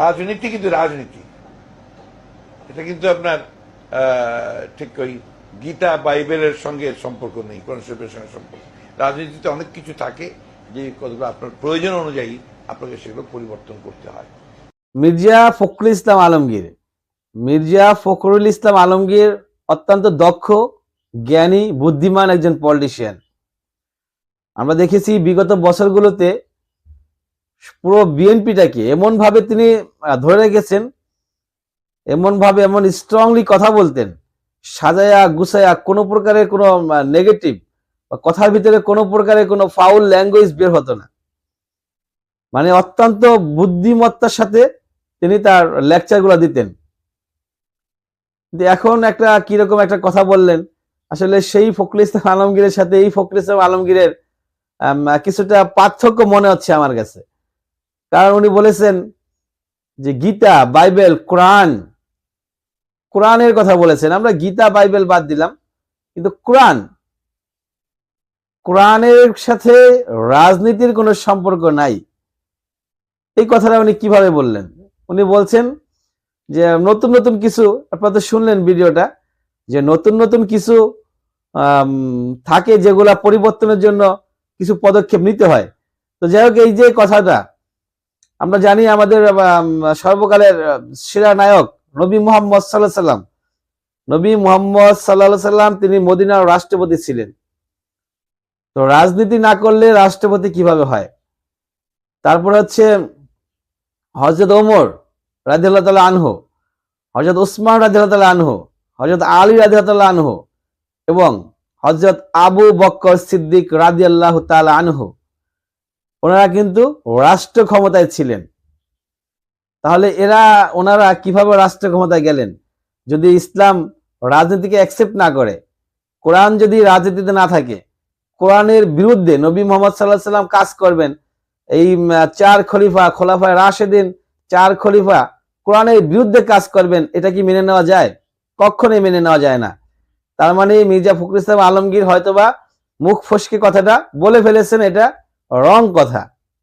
রাজনীতি কিন্তু রাজনীতি। এটা কিন্তু আপনার ঠিক ওই গীতা বাইবেলের সঙ্গে সম্পর্ক নেই শিল্পের সঙ্গে সম্পর্ক রাজনীতিতে অনেক কিছু থাকে যে কতগুলো আপনার প্রয়োজন অনুযায়ী আপনাকে সেগুলো পরিবর্তন করতে হয়। মির্জা ফখরুল ইসলাম আলমগীর। মির্জা ফখরুল ইসলাম আলমগীর অত্যন্ত দক্ষ, জ্ঞানী, বুদ্ধিমান একজন পলিটিশিয়ান আমরা দেখেছি বিগত বছরগুলোতে পুরো বিএনপিটাকে এমন ভাবে তিনি ধরে রেখেছেন এমন ভাবে এমন স্ট্রংলি কথা বলতেন, সাজায়া গুছায়া কোনো প্রকারের কোনো নেগেটিভ বা কথার ভিতরে কোনো প্রকারের কোনো ফাউল ল্যাঙ্গুয়েজ বের হতো না। মানে অত্যন্ত বুদ্ধিমত্তার সাথে তিনি তার লেকচারগুলো দিতেন। এখন একটা কীরকম একটা কথা বললেন, আসলে সেই ফখরুল ইসলাম আলমগীরের সাথে এই ফখরুল ইসলাম আলমগীরের কিছুটা পার্থক্য মনে হচ্ছে আমার কাছে। কারণ উনি বলেছেন যে গীতা, বাইবেল, কোরআন, কোরআনের কথা বলেছেন। আমরা গীতা, বাইবেল বাদ দিলাম, কিন্তু কোরআন, কোরআনের সাথে রাজনীতির কোনো সম্পর্ক নাই। এই কথাটা উনি কীভাবে বললেন? উনি বলছেন যে নতুন নতুন কিছু, আপনারা তো শুনলেন ভিডিওটা, যে নতুন নতুন কিছু থাকে যেগুলা পরিবর্তনের জন্য কিছু পদক্ষেপ নিতে হয়। তো যাই হোক, এই যে কথাটা আমরা জানি আমাদের সর্বকালের সেরা নায়ক নবী মোহাম্মদ সাল্লাহ সাল্লাম। নবী মোহাম্মদ সাল্লাহ সাল্লাম, তিনি মদিনার রাষ্ট্রপতি ছিলেন। তো রাজনীতি না করলে রাষ্ট্রপতি কীভাবে হয়? তারপর হচ্ছে হজরত ওমর রাজিয়াল্লাহ তালা আনহু হজরত উসমান রাজিয়াল্লাহ তালা আনহু হজরত আলী রাজিয়াল্লাহ আনহু এবং হজরত আবু বক্কর সিদ্দিক রাজিয়াল্লাহ তালা আনহু। ওনারা কিন্তু রাষ্ট্র ক্ষমতায় ছিলেন। তাহলে এরা, ওনারা কীভাবে রাষ্ট্র ক্ষমতায় গেলেন? যদি ইসলাম রাজনীতিকে অ্যাকসেপ্ট না করে, কোরআন যদি রাজনীতিতে না থাকে, কোরআনের বিরুদ্ধে নবী মোহাম্মদ সাল্লাহ সাল্লাম কাজ করবেন, এই চার খলিফা, খোলাফায় রাশেদিন, চার খলিফা কোরআনের বিরুদ্ধে কাজ করবেন, এটা কি মেনে নেওয়া যায়? কখনোই মেনে নেওয়া যায় না। তার মানে মির্জা ফখরুল ইসলাম আলমগীর হয়তোবা মুখ ফসকে কথাটা বলে ফেলেছেন এটা রং কথা।